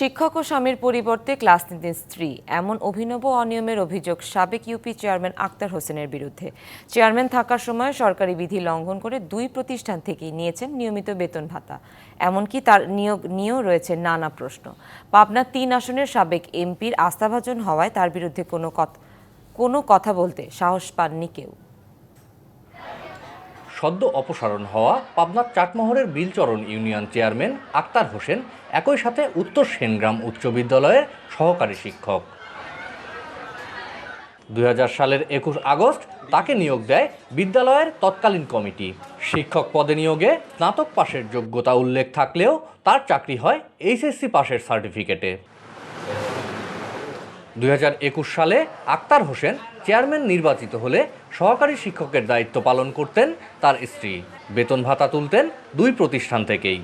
শিক্ষক ও স্বামীর পরিবর্তে ক্লাস নিতেন স্ত্রী। এমন অভিনব অনিয়মের অভিযোগ সাবেক ইউপি চেয়ারম্যান আক্তার হোসেনের বিরুদ্ধে। চেয়ারম্যান থাকার সময় সরকারি বিধি লঙ্ঘন করে দুই প্রতিষ্ঠান থেকেই নিয়েছেন নিয়মিত বেতন ভাতা। এমনকি তার নিয়োগ নিয়েও রয়েছে নানা প্রশ্ন। পাবনা তিন আসনের সাবেক এমপির আস্থাভাজন হওয়ায় তার বিরুদ্ধে কোনো কথা কোনো কথা বলতে সাহস পাননি কেউ। সদ্য অপসারণ হওয়া পাবনার চাটমোহরের বিলচরণ ইউনিয়ন চেয়ারম্যান আক্তার হোসেন একই সাথে উত্তর সেনগ্রাম উচ্চ বিদ্যালয়ের সহকারী শিক্ষক। দু হাজার সালের একুশ আগস্ট তাকে নিয়োগ দেয় বিদ্যালয়ের তৎকালীন কমিটি। শিক্ষক পদে নিয়োগে স্নাতক পাশের যোগ্যতা উল্লেখ থাকলেও তার চাকরি হয় এইচএসসি পাশের সার্টিফিকেটে। দুই হাজার একুশ সালে আক্তার হোসেন চেয়ারম্যান নির্বাচিত হলে সহকারী শিক্ষকের দায়িত্ব পালন করতেন তার স্ত্রী। বেতন ভাতা তুলতেন দুই প্রতিষ্ঠান থেকেই।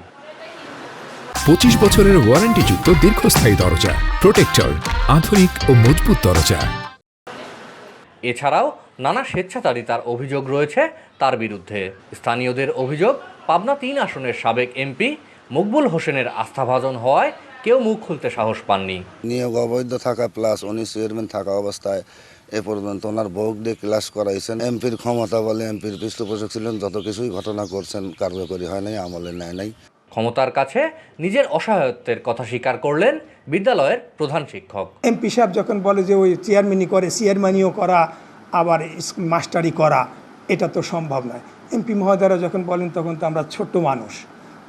পঁচিশ বছরের ওয়ারেন্টিযুক্ত দীর্ঘস্থায়ী দরজা প্রোটেক্টর আধুনিক ও মজবুত দরজা। এছাড়াও নানা স্বেচ্ছাচারিতার অভিযোগ রয়েছে তার বিরুদ্ধে। স্থানীয়দের অভিযোগ পাবনা তিন আসনের সাবেক এমপি মকবুল হোসেনের আস্থাভাজন হওয়ায় কেউ মুখ খুলতে সাহস পাননি। নিয়োগ অবৈধ থাকা প্লাস উনি চেয়ারম্যান থাকা অবস্থায় এ পর্যন্ত ওনার বউক দিয়ে ক্লাস করাইছেন। এমপির ক্ষমতা বলে এমপির পৃষ্ঠপোষক ছিলেন যত কিছুই ঘটনা করছেন কার্যকরী হয় নাই আমলে নেয় নাই। ক্ষমতার কাছে নিজের অসহায়ত্বের কথা স্বীকার করলেন বিদ্যালয়ের প্রধান শিক্ষক। এমপি সাহেব যখন বলে যে ওই চেয়ারম্যানই করে চেয়ারম্যানিও করা আবার মাস্টারি করা এটা তো সম্ভব নয়। এমপি মহোদয়রা যখন বলেন তখন তো আমরা ছোট্ট মানুষ।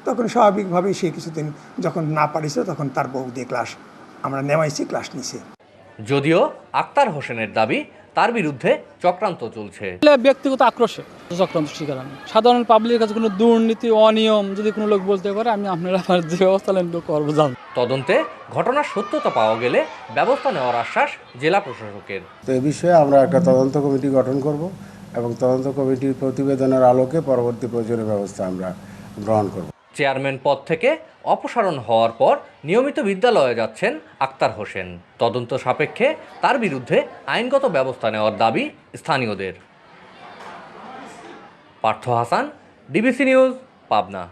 তখন স্বাভাবিকভাবেই সে কিছুদিন যখন না পারিছে তখন তার বউ দিয়ে ক্লাস আমরা নেওয়াইছি ক্লাস নিছে। যদিও আক্তার হোসেনের দাবি তার বিরুদ্ধে চক্রান্ত চলছে। ব্যক্তিগত আক্রোশে চক্রান্ত শিকার আমি সাধারণ পাবলিকের কাছে কোনো দুর্নীতি অনিয়ম যদি কোনো লোক বলতে পারে আমি আপনারা আমার যে ব্যবস্থা নেন করব জান তদন্তে ঘটনার সত্যতা পাওয়া গেলে ব্যবস্থা নেওয়ার আশ্বাস জেলা প্রশাসকের। তো এ বিষয়ে আমরা একটা তদন্ত কমিটি গঠন করব এবং তদন্ত কমিটির প্রতিবেদনের আলোকে পরবর্তী প্রয়োজনীয় ব্যবস্থা আমরা গ্রহণ করব। চেয়ারম্যান পদ থেকে অপসারণ হওয়ার পর নিয়মিত বিদ্যালয়ে যাচ্ছেন আক্তার হোসেন। তদন্ত সাপেক্ষে তার বিরুদ্ধে আইনগত ব্যবস্থা নেওয়ার দাবি স্থানীয়দের। Partha Hasan, DBC news, Pabna.